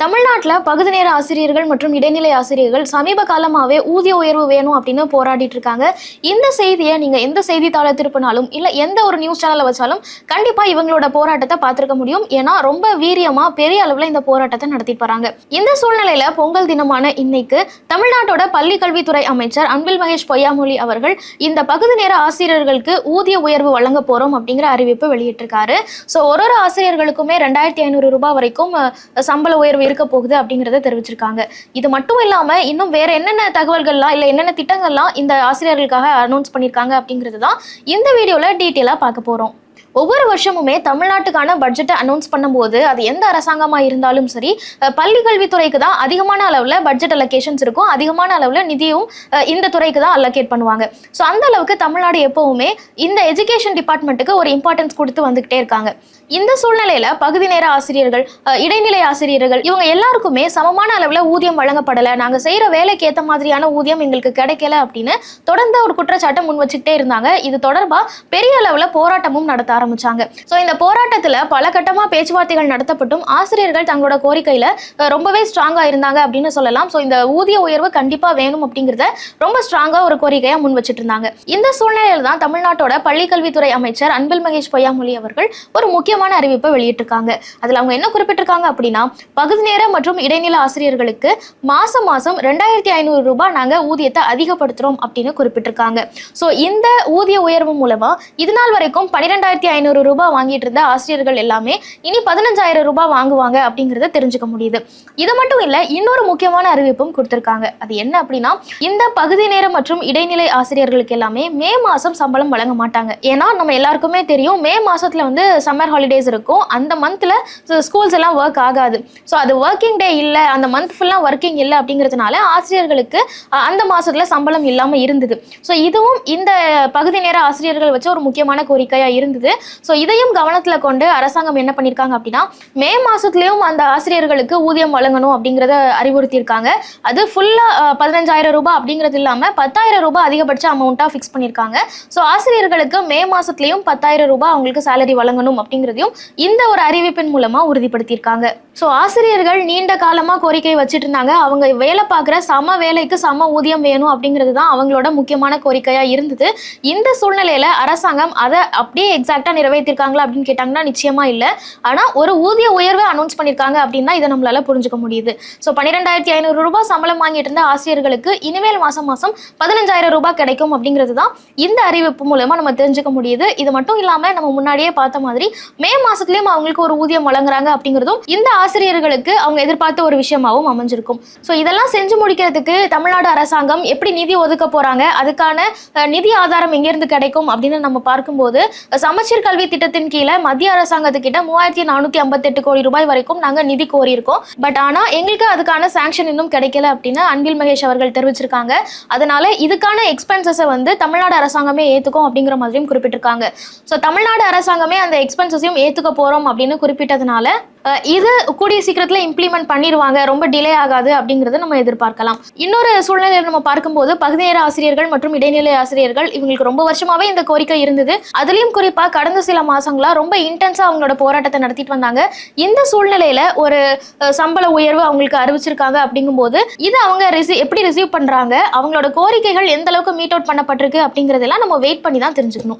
தமிழ்நாட்டில் பகுதி நேர ஆசிரியர்கள் மற்றும் இடைநிலை ஆசிரியர்கள் சமீப காலமாகவே ஊதிய உயர்வு வேணும் அப்படின்னு போராடிட்டு இருக்காங்க. இந்த செய்தியை நீங்கள் எந்த செய்தித்தாளை திருப்பினாலும் இல்லை எந்த ஒரு நியூஸ் சேனலை வச்சாலும் கண்டிப்பாக இவங்களோட போராட்டத்தை பார்த்துருக்க முடியும். ஏன்னா ரொம்ப வீரியமாக பெரிய அளவில் இந்த போராட்டத்தை நடத்திட்டு வராங்க. இந்த சூழ்நிலையில் பொங்கல் தினமான இன்னைக்கு தமிழ்நாட்டோட பள்ளி கல்வித்துறை அமைச்சர் அன்பில் மகேஷ் பொய்யாமொழி அவர்கள் இந்த பகுதி நேர ஆசிரியர்களுக்கு ஊதிய உயர்வு வழங்க போகிறோம் அப்படிங்கிற அறிவிப்பு வெளியிட்டிருக்காரு. ஸோ ஒரு ஒரு ஆசிரியர்களுக்குமே ரெண்டாயிரத்தி ஐநூறு ரூபாய் வரைக்கும் சம்பள உயர்வு இருக்க போகுது அப்படிங்கிறத தெரிவிச்சிருக்காங்க. இது மட்டும் இல்லாம இன்னும் வேற என்னென்ன தகவல்கள்லாம் இல்லை என்னென்ன திட்டங்கள்லாம் இந்த ஆசிரியர்களுக்காக அனௌன்ஸ் பண்ணியிருக்காங்க அப்படிங்கிறது தான் இந்த வீடியோவில் டீட்டெயிலாக பார்க்க போகிறோம் ஒவ்வொரு வருஷமுமே தமிழ்நாட்டுக்கான பட்ஜெட்டை அனௌன்ஸ் பண்ணும்போது அது எந்த அரசாங்கமாக இருந்தாலும் சரி பள்ளி கல்வித்துறைக்கு தான் அதிகமான அளவில் பட்ஜெட் அலோகேஷன்ஸ் இருக்கும். அதிகமான அளவில் நிதியும் இந்த துறைக்கு தான் அலோகேட் பண்ணுவாங்க. ஸோ அந்த அளவுக்கு தமிழ்நாடு எப்போவுமே இந்த எஜுகேஷன் டிபார்ட்மெண்ட்டுக்கு ஒரு இம்பார்ட்டன்ஸ் கொடுத்து வந்துக்கிட்டே இருக்காங்க. இந்த சூழ்நிலையில் பகுதி நேர ஆசிரியர்கள் இடைநிலை ஆசிரியர்கள் இவங்க எல்லாருக்குமே சமமான அளவில் ஊதியம் வழங்கப்படலை. நாங்கள் செய்கிற வேலைக்கு ஏற்ற மாதிரியான ஊதியம் எங்களுக்கு கிடைக்கல அப்படின்னு தொடர்ந்து ஒரு குற்றச்சாட்டை முன் வச்சுக்கிட்டே இருந்தாங்க. இது தொடர்பாக பெரிய அளவில் போராட்டமும் நடத்த ஆரம்பிச்சாங்க. ஸோ இந்த போராட்டத்தில் பல கட்டமாக பேச்சுவார்த்தைகள் நடத்தப்பட்டும் ஆசிரியர்கள் தங்களோட கோரிக்கையில் ரொம்பவே ஸ்ட்ராங்காக இருந்தாங்க அப்படின்னு சொல்லலாம். ஸோ இந்த ஊதிய உயர்வு கண்டிப்பாக வேணும் அப்படிங்கிறத ரொம்ப ஸ்ட்ராங்காக ஒரு கோரிக்கையாக முன் வச்சுட்டு இருந்தாங்க. இந்த சூழ்நிலையில் தான் தமிழ்நாட்டோட பள்ளிக்கல்வித்துறை அமைச்சர் அன்பில் மகேஷ் பொய்யாமொழி அவர்கள் ஒரு முக்கியமான அறிவிப்பை வெளியிட்டிருக்காங்க. அதில் அவங்க என்ன குறிப்பிட்டிருக்காங்க அப்படின்னா பகுதி நேர மற்றும் இடைநிலை ஆசிரியர்களுக்கு மாசம் மாசம் ரெண்டாயிரத்தி ஐநூறு ரூபாய் நாங்கள் ஊதியத்தை அதிகப்படுத்துறோம் அப்படின்னு குறிப்பிட்டிருக்காங்க. ஸோ இந்த ஊதிய உயர்வு மூலமா இது நாள் வரைக்கும் பன்னிரெண்டாயிரத்தி ஐநூறு ரூபாய் வாங்கிட்டு இருந்த ஆசிரியர்கள் எல்லாமே இனி பதினஞ்சாயிரம் ரூபாய் வாங்குவாங்க அப்படிங்கிறத தெரிஞ்சுக்க முடியுது. இது மட்டும் இல்லை இன்னொரு முக்கியமான அறிவிப்பும் கொடுத்திருக்காங்க. அது என்ன அப்படின்னா இந்த பகுதி நேர மற்றும் இடைநிலை ஆசிரியர்களுக்கு எல்லாமே மே மாசம் சம்பளம் வழங்க மாட்டாங்க. ஏன்னா நம்ம எல்லாருக்குமே தெரியும் மே மாசத்துல வந்து சம்மர் ஹாலிடேஸ் இருக்கும். அந்த மந்த்ல ஸ்கூல்ஸ் எல்லாம் ஒர்க் ஆகாது. ஸோ அது ஒர்க்கிங் டே இல்லை அந்த மந்த் ஃபுல்லாக ஒர்க்கிங் இல்லை அப்படிங்கிறதுனால ஆசிரியர்களுக்கு அந்த மாசத்துல சம்பளம் இல்லாமல் இருந்தது. ஸோ இதுவும் இந்த பகுதி நேர ஆசிரியர்கள் வச்சு ஒரு முக்கியமான கோரிக்கையாக இருந்தது. ஸோ இதையும் கவனத்தில் கொண்டு அரசாங்கம் என்ன பண்ணியிருக்காங்க அப்படின்னா மே மாதத்துலேயும் அந்த ஆசிரியர்களுக்கு ஊதியம் வழங்கணும் அப்படிங்கிறத அறிவுறுத்தியிருக்காங்க. அது ஃபுல்லாக பதினஞ்சாயிரம் ரூபாய் அப்படிங்கிறது இல்லாமல் பத்தாயிரம் ரூபாய் அதிகபட்ச அமௌண்ட்டாக ஃபிக்ஸ் பண்ணியிருக்காங்க ஸோ ஆசிரியர்களுக்கு மே மாதத்துலேயும் பத்தாயிரம் ரூபாய் அவங்களுக்கு சேலரி வழங்கணும் அப்படிங்கிறதையும் இந்த ஒரு அறிவிப்பின் மூலமாக உறுதிப்படுத்தியிருக்காங்க. ஸோ ஆசிரியர்கள் நீண்ட காலமாக கோரிக்கை வச்சுட்டு இருந்தாங்க அவங்க வேலை பார்க்குற சம வேலைக்கு சம ஊதியம் வேணும் அப்படிங்கிறது தான் அவங்களோட முக்கியமான கோரிக்கையாக இருந்தது. இந்த சூழ்நிலையில் அரசாங்கம் அதை அப்படியே எக்ஸாக்டாக கரெக்டாக நிறைவேற்றிருக்காங்களா அப்படின்னு கேட்டாங்கன்னா நிச்சயமா இல்லை. ஆனால் ஒரு ஊதிய உயர்வை அனௌன்ஸ் பண்ணியிருக்காங்க அப்படின்னா இதை நம்மளால புரிஞ்சுக்க முடியுது. ஸோ பன்னிரெண்டாயிரத்தி ஐநூறு ரூபாய் சம்பளம் வாங்கிட்டு இருந்த ஆசிரியர்களுக்கு இனிமேல் மாசம் மாசம் பதினஞ்சாயிரம் ரூபாய் கிடைக்கும் அப்படிங்கிறது தான் இந்த அறிவிப்பு மூலமா நம்ம தெரிஞ்சுக்க முடியுது. இது மட்டும் இல்லாம நம்ம முன்னாடியே பார்த்த மாதிரி மே மாசத்துலயும் அவங்களுக்கு ஒரு ஊதியம் வழங்குறாங்க அப்படிங்கிறதும் இந்த ஆசிரியர்களுக்கு அவங்க எதிர்பார்த்த ஒரு விஷயமாகவும் அமைஞ்சிருக்கும். ஸோ இதெல்லாம் செஞ்சு முடிக்கிறதுக்கு தமிழ்நாடு அரசாங்கம் எப்படி நிதி ஒதுக்க போறாங்க அதுக்கான நிதி ஆதாரம் எங்கேருந்து கிடைக்கும் அப்படின்னு நம்ம பார்க்கும்போது சமச்சீர் சமச்சீர் கல்வி திட்டத்தின் கீழே மத்திய அரசாங்கத்துக்கிட்ட மூவாயிரத்தி நானூத்தி ஐம்பத்தெட்டு கோடி ரூபாய் வரைக்கும் நாங்க நிதி கோரியிருக்கோம். பட் ஆனா எங்களுக்கு அதுக்கான சாங்ஷன் இன்னும் கிடைக்கல அப்படின்னு அன்பில் மகேஷ் அவர்கள் தெரிவிச்சிருக்காங்க. அதனால இதுக்கான எக்ஸ்பென்சஸை வந்து தமிழ்நாடு அரசாங்கமே ஏத்துக்கும் அப்படிங்கிற மாதிரியும் குறிப்பிட்டிருக்காங்க. ஸோ தமிழ்நாடு அரசாங்கமே அந்த எக்ஸ்பென்சஸையும் ஏத்துக்க போறோம் அப்படின்னு குறிப்பிட்டதுனால இது கூடிய சீக்கிரத்தில் இம்ப்ளிமெண்ட் பண்ணிடுவாங்க ரொம்ப டிலே ஆகாது அப்படிங்கிறத நம்ம எதிர்பார்க்கலாம். இன்னொரு சூழ்நிலையை நம்ம பார்க்கும்போது பகுதிநேர ஆசிரியர்கள் மற்றும் இடைநிலை ஆசிரியர்கள் இவங்களுக்கு ரொம்ப வருஷமாவே இந்த கோரிக்கை இருந்தது. அதுலேயும் குறிப்பாக கடந்த சில மாசங்களா ரொம்ப இன்டென்ஸாக அவங்களோட போராட்டத்தை நடத்திட்டு வந்தாங்க. இந்த சூழ்நிலையில ஒரு சம்பள உயர்வு அவங்களுக்கு அறிவிச்சிருக்காங்க அப்படிங்கும்போது இது அவங்க ரிசீவ் எப்படி ரிசீவ் பண்றாங்க? அவங்களோட கோரிக்கைகள் எந்த அளவுக்கு மீட் அவுட் பண்ணப்பட்டிருக்கு அப்படிங்கிறதெல்லாம் நம்ம வெயிட் பண்ணி தான் தெரிஞ்சுக்கணும்.